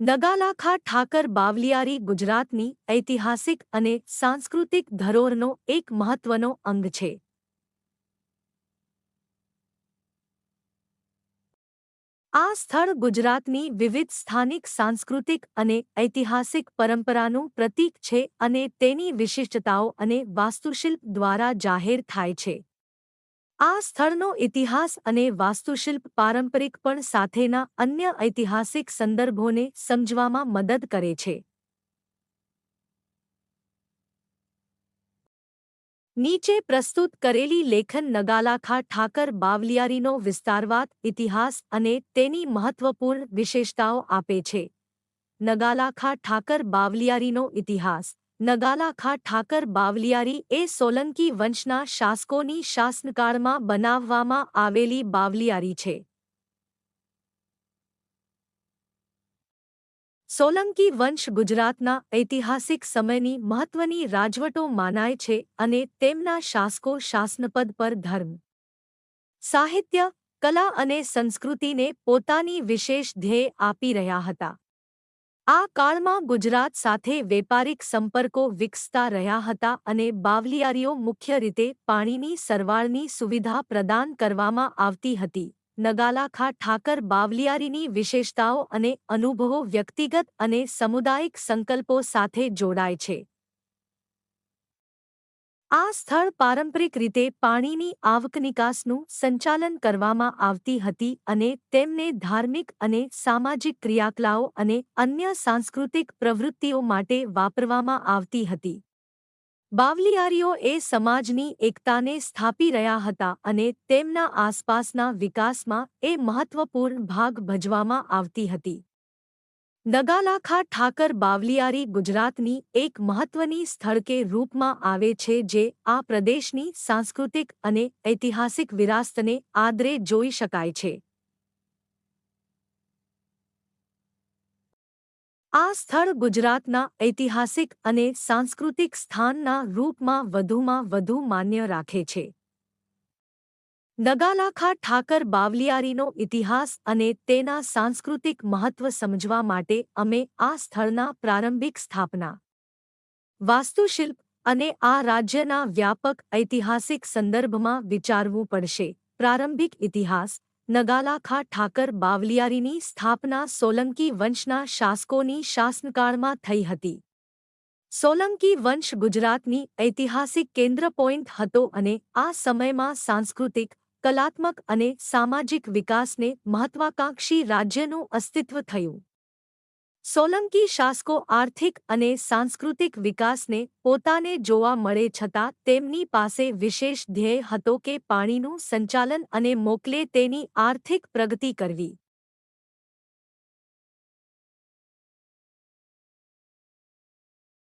નગાલાખા ઠાકર બાવલિયારી ગુજરાતની ઐતિહાસિક અને સાંસ્કૃતિક ધરોહરનો એક મહત્વનો અંગ છે. આ સ્થળ ગુજરાતની વિવિધ સ્થાનિક, સાંસ્કૃતિક અને ઐતિહાસિક પરંપરાનું પ્રતીક છે અને તેની વિશિષ્ટતાઓ અને વાસ્તુશિલ્પ દ્વારા જાહેર થાય છે. આ સ્થળનો ઇતિહાસ અને વાસ્તુશિલ્પ પારંપરિક પણ સાથેના અન્ય ઐતિહાસિક સંદર્ભોને સમજવામાં મદદ કરે છે. નીચે પ્રસ્તુત કરેલી લેખન નગાલાખા ઠાકર બાવલિયારીનો વિસ્તારવાદ, ઇતિહાસ અને તેની મહત્વપૂર્ણ વિશેષતાઓ આપે છે. નગાલાખા ઠાકર બાવલિયારીનો ઇતિહાસ નગાલાખા ઠાકર બાવલિયારી એ સોલંકી વંશના શાસકોની શાસનકાળમાં બનાવવામાં આવેલી બાવલિયારી છે. સોલંકી વંશ ગુજરાતના ઐતિહાસિક સમયની મહત્વની રાજવટો માનાય છે અને તેમના શાસકો શાસનપદ પર ધર્મ, સાહિત્ય, કલા અને સંસ્કૃતિને પોતાની વિશેષ ધ્યેય આપી રહ્યા હતા. આ કાળમાં ગુજરાત સાથે વેપારિક સંપર્કો વિકસતા રહ્યા હતા અને બાવલિયારીઓ મુખ્ય રીતે પાણીની સરવાળની સુવિધા પ્રદાન કરવામાં આવતી હતી. નગાલાખા ઠાકર બાવલિયારીની વિશેષતાઓ અને અનુભવો વ્યક્તિગત અને સમુદાયિક સંકલ્પો સાથે જોડાય છે. આ સ્થળ પારંપરિક રીતે પાણીની આવક નિકાસનું સંચાલન કરવામાં આવતી હતી અને તેમને ધાર્મિક અને સામાજિક ક્રિયાકલાઓ અને અન્ય સાંસ્કૃતિક પ્રવૃત્તિઓ માટે વાપરવામાં આવતી હતી. બાવલિયારીઓ એ સમાજની એકતાને સ્થાપી રહ્યા હતા અને તેમના આસપાસના વિકાસમાં એ મહત્વપૂર્ણ ભાગ ભજવામાં આવતી હતી. નગાલાખા ઠાકર બાવલિયારી ગુજરાતની એક મહત્વની સ્થળ કે રૂપમાં આવે છે જે આ પ્રદેશની સાંસ્કૃતિક અને ઐતિહાસિક વિરાસતને આદરે જોઈ શકાય છે. આ સ્થળ ગુજરાતના ઐતિહાસિક અને સાંસ્કૃતિક સ્થાનના રૂપમાં વધુમાં વધુ માન્ય રાખે છે. નગાલાખા ઠાકર બાવલિયારીનો ઇતિહાસ અને તેના સાંસ્કૃતિક મહત્વ સમજવા માટે અમે આ સ્થળના પ્રારંભિક સ્થાપના, વાસ્તુશિલ્પ અને આ રાજ્યના વ્યાપક ઐતિહાસિક સંદર્ભમાં વિચારવું પડશે. પ્રારંભિક ઇતિહાસ, નગાલાખા ઠાકર બાવલિયારીની સ્થાપના સોલંકી વંશના શાસકોની શાસનકાળમાં થઈ હતી. સોલંકી વંશ ગુજરાતની ઐતિહાસિક કેન્દ્ર પોઇન્ટ હતો અને આ સમયમાં સાંસ્કૃતિક કલાત્મક અને સામાજિક વિકાસને મહત્વાકાંક્ષી રાજ્યનું અસ્તિત્વ થયું. સોલંકી શાસકો આર્થિક અને સાંસ્કૃતિક વિકાસને પોતાને જોવા મળે છતાં તેમની પાસે વિશેષ ધ્યેય હતો કે પાણીનું સંચાલન અને મોકલે તેની આર્થિક પ્રગતિ કરવી.